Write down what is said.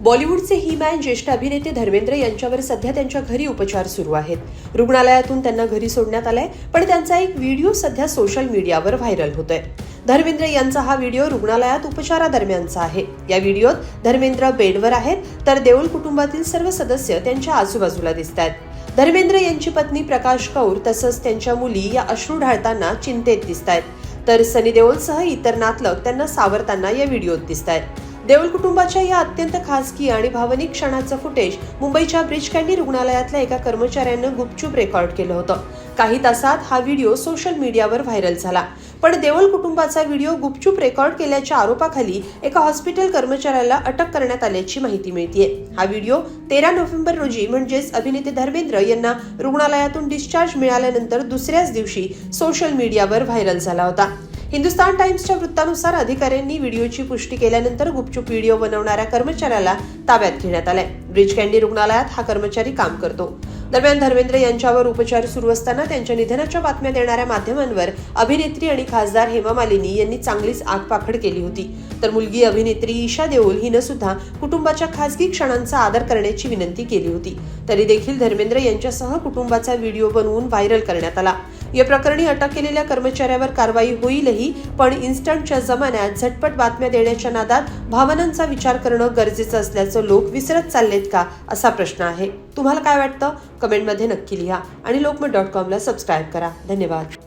बॉलिवूडचे he man ज्येष्ठ अभिनेते धर्मेंद्र यांच्यावर सध्या त्यांच्या घरी उपचार सुरू आहेत. रुग्णालयातून त्यांना घरी सोडण्यात आलंय पण त्यांचा एक व्हिडिओ सध्या सोशल मीडियावर व्हायरल होतोय. धर्मेंद्र यांचा हा व्हिडिओ रुग्णालयात उपचारादरम्यानचा आहे. या व्हिडिओत धर्मेंद्र बेडवर आहेत तर देऊळ कुटुंबातील सर्व सदस्य त्यांच्या आजूबाजूला दिसत आहेत धर्मेंद्र यांची पत्नी प्रकाश कौर तसंच त्यांच्या मुली या अश्रू ढाळताना चिंतेत दिसत आहेत तर सनी देओलसह इतर नातलग त्यांना सावरताना या व्हिडिओत दिसत आहेत देऊल कुटुंबाच्या या अत्यंत खासगी आणि भावनिक क्षणाचं फुटेज मुंबईच्या ब्रिज कॅन्डी रुग्णालयातल्या एका कर्मचाऱ्यानं गुपचूप रेकॉर्ड केलं होतं. काही तासात हा व्हिडिओ सोशल मीडियावर व्हायरल झाला. पण देवल कुटुंबाचा व्हिडिओ गुपचूप रेकॉर्ड केल्याच्या आरोपाखाली एका हॉस्पिटल कर्मचाऱ्याला अटक करण्यात आल्याची माहिती मिळतीये. हा व्हिडिओ तेरा नोव्हेंबर रोजी म्हणजेच अभिनेते धर्मेंद्र यांना रुग्णालयातून डिस्चार्ज मिळाल्यानंतर दुसऱ्याच दिवशी सोशल मीडियावर व्हायरल झाला होता. हिंदुस्तान टाइम्सच्या वृत्तानुसार अधिकाऱ्यांनी व्हिडिओची पुष्टी केल्यानंतर गुपचूप व्हिडिओ बनवणाऱ्या कर्मचाऱ्याला ताब्यात घेण्यात आलाय. ब्रिज कँडी रुग्णालयात हा कर्मचारी काम करतो. दरम्यान धर्मेंद्र यांच्यावर उपचार सुरू असताना त्यांच्या निधनाच्या बातम्या देणाऱ्या माध्यमांवर अभिनेत्री आणि खासदार हेमा मालिनी यांनी चांगलीच आगपाखड केली होती. तर मुलगी अभिनेत्री ईशा देओल हिनं सुद्धा कुटुंबाच्या खासगी क्षणांचा आदर करण्याची विनंती केली होती. तरी देखील धर्मेंद्र यांच्यासह कुटुंबाचा व्हिडिओ बनवून व्हायरल करण्यात आला. या प्रकरणी अटक केलेल्या कर्मचाऱ्यावर कारवाई होईलही पण इन्स्टंटच्या जमान्यात झटपट बातम्या देण्याच्या नादात भावनांचा विचार करणं गरजेचं असल्याचं लोक विसरत चाललेत का असा प्रश्न आहे. तुम्हाला काय वाटतं? कमेंटमध्ये नक्की लिहा आणि लोकमत डॉट कॉमला सबस्क्राईब करा. धन्यवाद.